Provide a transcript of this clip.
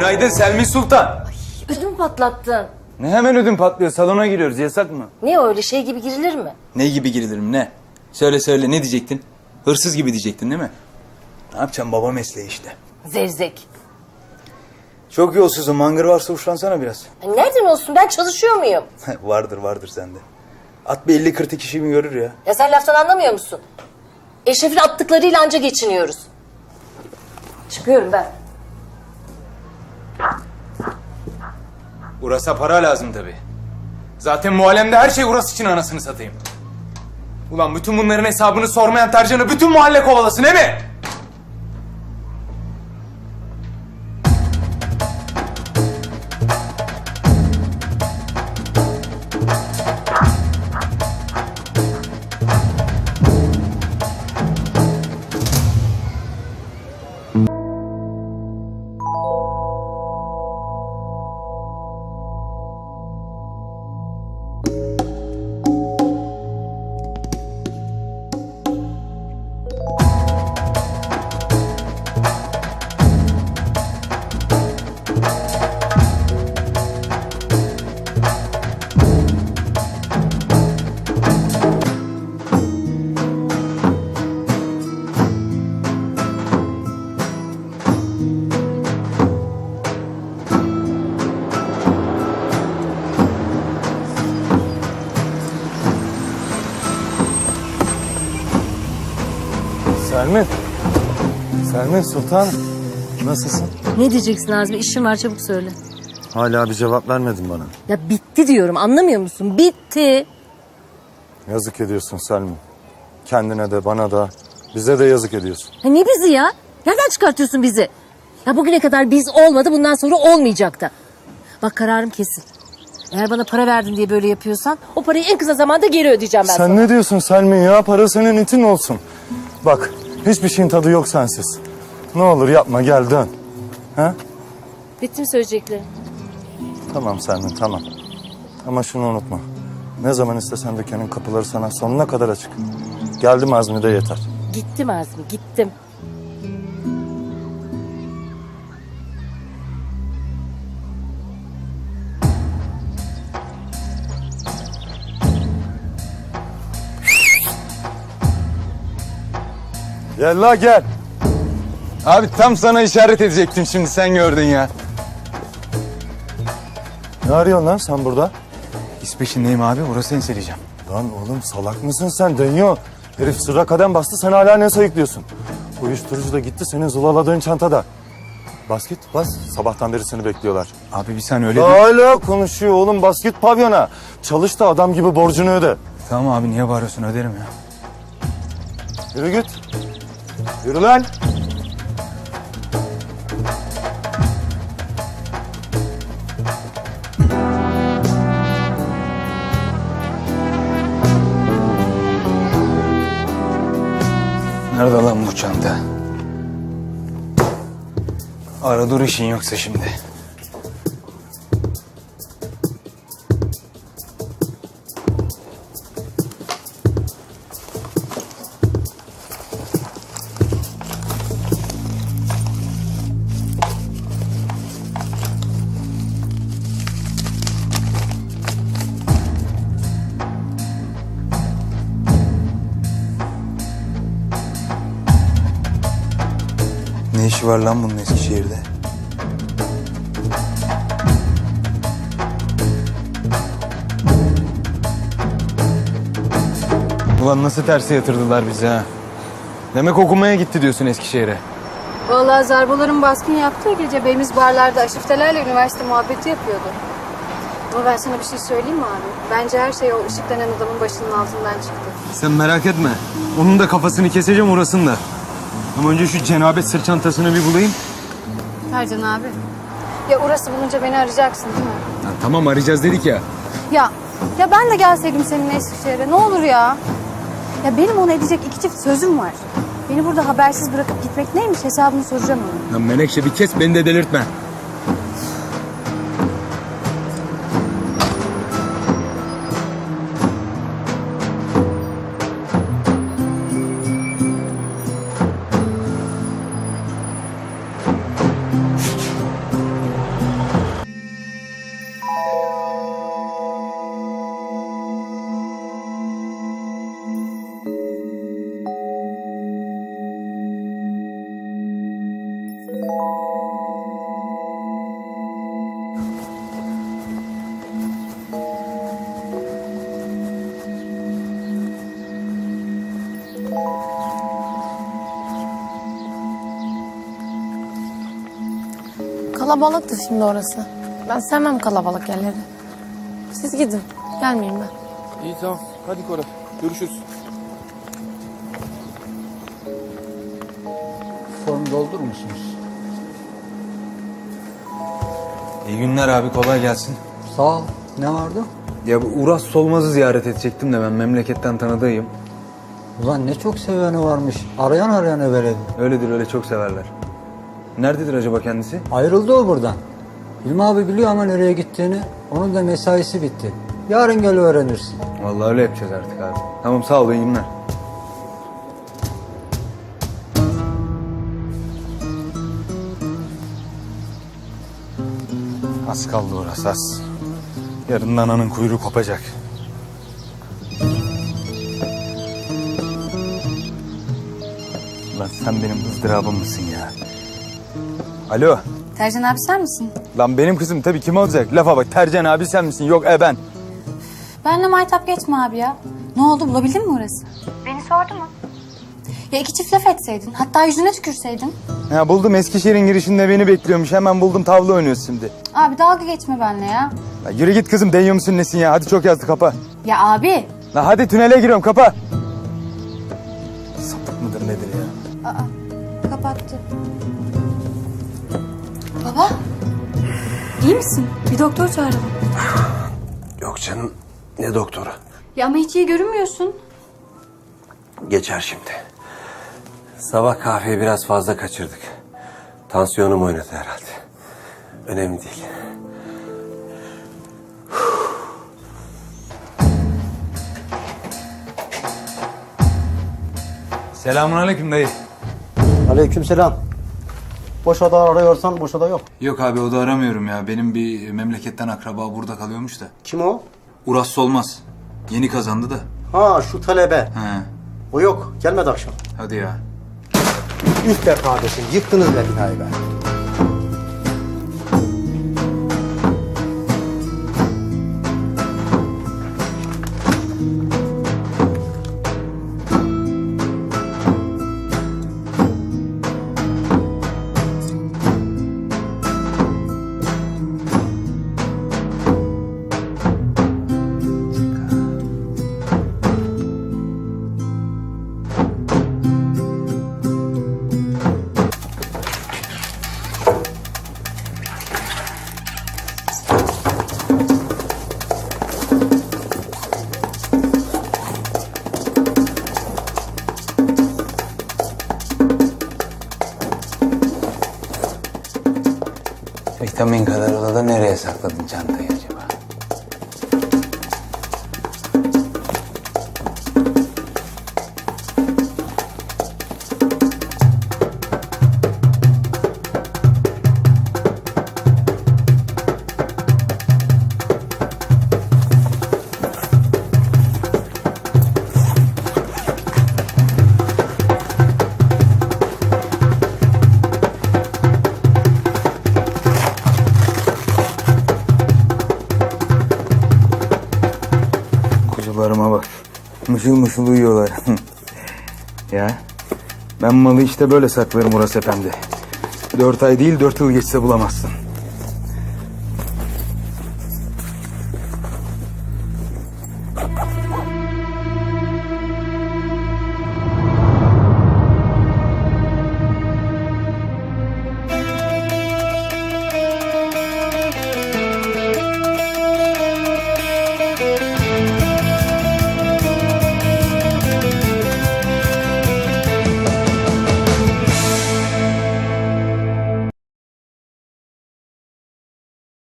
Günaydın Selmi Sultan. Ödüm patlattın. Ne hemen ödüm patlıyor salona giriyoruz yasak mı? Ne öyle şey gibi girilir mi? Ne gibi girilirim ne? Söyle söyle ne diyecektin? Hırsız gibi diyecektin değil mi? Ne yapacağım baba mesleği işte. Zevzek. Çok yolsuzum mangır varsa uçlansana biraz. Ay, Nereden olsun ben çalışıyor muyum? vardır vardır sende. At bir 50 kırk kişi mi görür ya? Ya sen laftan anlamıyor musun? Eşref'in attıklarıyla anca geçiniyoruz. Çıkıyorum ben. Uras'a para lazım tabi. Zaten muhallemde her şey Uras için anasını satayım. Ulan bütün bunların hesabını sormayan Tercan'ı bütün mahalle kovalasın he mi? Selmin. Selmin Sultan. Nasılsın? Ne diyeceksin Azmi? İşim var çabuk söyle. Hala bir cevap vermedin bana. Ya bitti diyorum anlamıyor musun? Bitti. Yazık ediyorsun Selmin. Kendine de bana da bize de yazık ediyorsun. Ha ne bizi ya? Nereden çıkartıyorsun bizi? Ya bugüne kadar biz olmadı bundan sonra olmayacak da. Bak kararım kesin. Eğer bana para verdin diye böyle yapıyorsan o parayı en kısa zamanda geri ödeyeceğim ben sana. Sen ne diyorsun Selmin ya? Para senin itin olsun. Bak hiçbir şeyin tadı yok sensiz. Ne olur yapma gel dön. Ha? Bitti mi söyleyeceklerim? Tamam Selmin tamam. Ama şunu unutma. Ne zaman istesen dükkanın kapıları sana sonuna kadar açık. Geldim Azmi de yeter. Gittim Azmi gittim. Gel la gel. Abi tam sana işaret edecektim şimdi sen gördün ya. Ne arıyorsun lan sen burada? İş peşindeyim abi orası enseleyeceğim. Lan oğlum salak mısın sen dönüyor. Herif sıra kadem bastı sen hala ne sayıklıyorsun? Uyuşturucu da gitti senin zulaladığın çantada. Bas git bas. Sabahtan beri seni bekliyorlar. Abi bir sen öyle değil. Hala konuşuyor oğlum bas git pavyona. Çalış da adam gibi borcunu öde. Tamam abi niye bağırıyorsun öderim ya. Yürü git. Yürü lan. Nerede lan bu çanta? Ara dur işin yoksa şimdi. İşi var lan bunun Eskişehir'de? Ulan nasıl terse yatırdılar bizi ha? Demek okumaya gitti diyorsun Eskişehir'e. Vallahi zarboların baskın yaptığı gece beyimiz barlarda aşiftelerle üniversite muhabbeti yapıyordu. Ama ben sana bir şey söyleyeyim mi abi? Bence her şey o ışık denen adamın başının altından çıktı. Sen merak etme. Onun da kafasını keseceğim orasını da. Ama önce şu cenabet sırt çantasını bir bulayım. Ercan abi. Ya orası bulunca beni arayacaksın değil mi? Ya tamam arayacağız dedik ya. Ya ya ben de gelseydim seninle Eskişehir'e ne olur ya. Ya benim ona edecek iki çift sözüm var. Beni burada habersiz bırakıp gitmek neymiş hesabını soracağım ona. Lan Menekşe bir kes beni de delirtme. Kalabalıktır şimdi orası. Ben sevmem kalabalık yerleri. Siz gidin. Gelmeyeyim ben. İyi tamam. Hadi Koray. Görüşürüz. Form doldurur musunuz? İyi günler abi kolay gelsin. Sağ ol. Ne vardı? Ya bu Uras Solmaz'ı ziyaret edecektim de ben memleketten tanıdığım. Ulan ne çok seveni varmış. Arayan arayana verelim. Öyledir öyle çok severler. Nerededir acaba kendisi? Ayrıldı o buradan. Hilmi abi biliyor ama nereye gittiğini. Onun da mesaisi bitti. Yarın gel öğrenirsin. Vallahi öyle yapacağız artık abi. Tamam sağ ol iyi günler. Az kaldı Uras az. Yarın ananın kuyruğu kopacak. Lan sen benim ızdırabım mısın ya? Alo. Tercan abi sen misin? Lan benim kızım tabii kim olacak? Lafa bak Tercan abi sen misin? Yok e ben. Benle maytap geçme abi ya. Ne oldu bulabildin mi orası? Beni sordu mu? Ya iki çift laf etseydin. Hatta yüzüne tükürseydin. Ya buldum Eskişehir'in girişinde beni bekliyormuş. Hemen buldum tavla oynuyoruz şimdi. Abi dalga geçme benle ya. Ya yürü git kızım değiyor musun nesin ya? Hadi çok yazdı kapa. Ya abi. La hadi tünele giriyorum kapa. Sapık mıdır nedir ya? Kapattı. Baba. iyi misin? Bir doktor çağıralım. Yok canım ne doktoru. Ya ama hiç iyi görünmüyorsun. Geçer şimdi. Sabah kahveyi biraz fazla kaçırdık. Tansiyonum oynadı herhalde. Önemli değil. Selamun aleyküm dayı. Aleykümselam. Boş oda arıyorsan boş oda yok. Yok abi o da aramıyorum ya. Benim bir memleketten akraba burada kalıyormuş da. Kim o? Uras Solmaz. Yeni kazandı da. Ha şu talebe. He O yok. Gelmedi akşam. hadi ya. Üf be kardeşim. Yıktınız be binayı be. Mışıl mışıl uyuyorlar. ya ben malı işte böyle saklarım Uras Efendi. Dört ay değil dört yıl geçse bulamazsın.